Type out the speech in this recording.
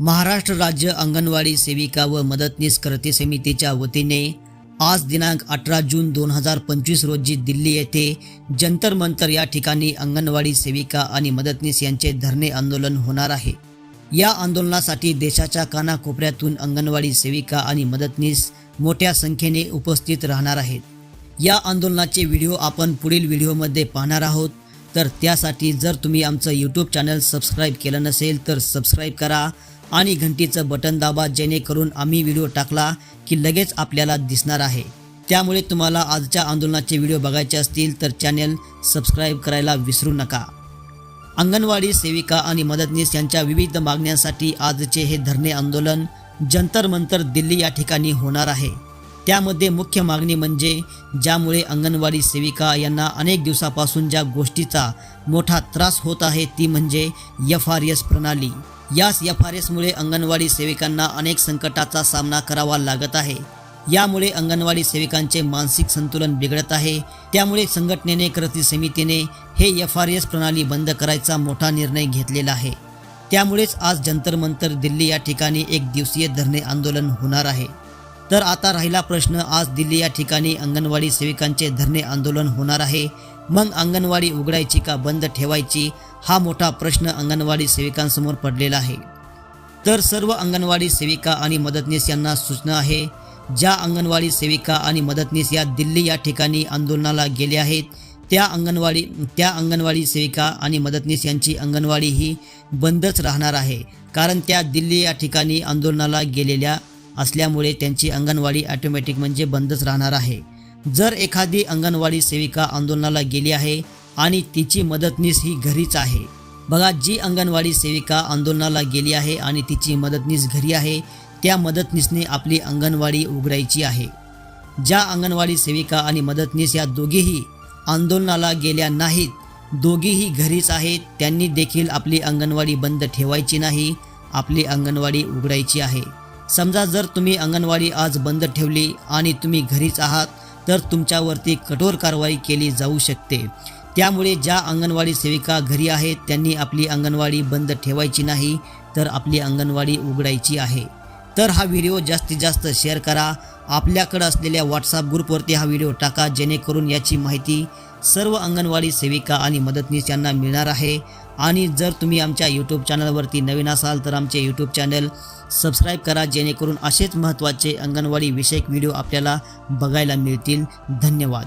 महाराष्ट्र राज्य अंगणवाडी सेविका व मदतनीस कर्ते समितीच्या वतीने आज दिनांक अठरा जून दोन हजार पंचवीस रोजी दिल्ली येथे जंतर मंतर या ठिकाणी अंगणवाडी सेविका आणि मदतनीस यांचे धरणे आंदोलन होणार आहे. या आंदोलनासाठी देशाच्या कानाकोपऱ्यातून अंगणवाडी सेविका आणि मदतनीस मोठ्या संख्येने उपस्थित राहणार आहेत. या आंदोलनाचे व्हिडिओ आपण पुढील व्हिडिओमध्ये पाहणार आहोत. तर त्यासाठी जर तुम्ही आमचं यूट्यूब चॅनल सबस्क्राईब केलं नसेल तर सबस्क्राईब करा आणि घंटीचं बटन दाबा जेणेकरून आम्ही व्हिडिओ टाकला की लगेच आपल्याला दिसणार आहे. त्यामुळे तुम्हाला आजच्या आंदोलनाचे व्हिडिओ बघायचे असतील तर चॅनल सबस्क्राईब करायला विसरू नका. अंगणवाडी सेविका आणि मदतनीस यांच्या विविध मागण्यांसाठी आजचे हे धरणे आंदोलन जंतर मंतर दिल्ली या ठिकाणी होणार आहे. त्यामध्ये मुख्य मागणी म्हणजे ज्यामुळे अंगणवाडी सेविका यांना अनेक दिवसापासून ज्या गोष्टीचा मोठा त्रास होत आहे ती म्हणजे एफ आर एस प्रणाली. याच एफ आर एसमुळे अंगणवाडी सेविकांना अनेक संकटाचा सामना करावा लागत आहे. यामुळे अंगणवाडी सेविकांचे मानसिक संतुलन बिघडत आहे. त्यामुळे संघटनेने कृती समितीने हे एफ आर एस प्रणाली बंद करायचा मोठा निर्णय घेतलेला आहे. त्यामुळेच आज जंतर मंतर दिल्ली या ठिकाणी एक दिवसीय धरणे आंदोलन होणार आहे. तर आता राहिला प्रश्न. आज दिल्ली या ठिकाणी अंगणवाडी सेविकांचे धरणे आंदोलन होणार आहे. मग अंगणवाडी उघडायची का बंद ठेवायची? हा मोठा प्रश्न अंगणवाडी सेविकांसमोर पडलेला आहे. तर सर्व अंगणवाडी सेविका आणि मदतनीस यांना सूचना आहे. ज्या अंगणवाडी सेविका आणि मदतनीस या दिल्ली या ठिकाणी आंदोलनाला गेले आहेत त्या अंगणवाडी त्या अंगणवाडी सेविका आणि मदतनीस यांची अंगणवाडी ही बंदच राहणार आहे. कारण त्या दिल्ली या ठिकाणी आंदोलनाला गेलेल्या असल्यामुळे त्यांची अंगणवाडी ऑटोमॅटिक म्हणजे बंदच राहणार आहे. जर एखादी अंगणवाडी सेविका आंदोलनाला गेली आहे आणि तिची मदतनीस ही घरीच आहे. बघा जी अंगणवाडी सेविका आंदोलनाला गेली आहे आणि तिची मदतनीस घरी आहे त्या मदतनीसने आपली अंगणवाडी उघडायची आहे. ज्या अंगणवाडी सेविका आणि मदतनीस या दोघीही आंदोलनाला गेल्या नाहीत दोघीही घरीच आहेत त्यांनी देखील आपली अंगणवाडी बंद ठेवायची नाही आपली अंगणवाडी उघडायची आहे. समजा जर तुम्ही अंगणवाडी आज बंद ठेवली आणि तुम्ही घरीच आहात तर तुमच्यावरती कठोर कारवाई केली जाऊ शकते. त्यामुळे ज्या अंगणवाडी सेविका घरी आहेत त्यांनी आपली अंगणवाडी बंद ठेवायची नाही तर आपली अंगणवाडी उघडायची आहे. तर हा व्हिडिओ जास्तीत जास्त शेअर करा. आपल्याकडं असलेल्या व्हॉट्सअप ग्रुपवरती हा व्हिडिओ टाका जेणेकरून याची माहिती सर्व अंगणवाडी सेविका आणि मदतनीस यांना मिळणार आहे. आणि जर तुम्ही आमच्या यूट्यूब चॅनलवरती नवीन असाल तर आमचे यूट्यूब चॅनल सबस्क्राईब करा जेणेकरून असेच महत्त्वाचे अंगणवाडी विषयक व्हिडिओ आपल्याला बघायला मिळतील. धन्यवाद.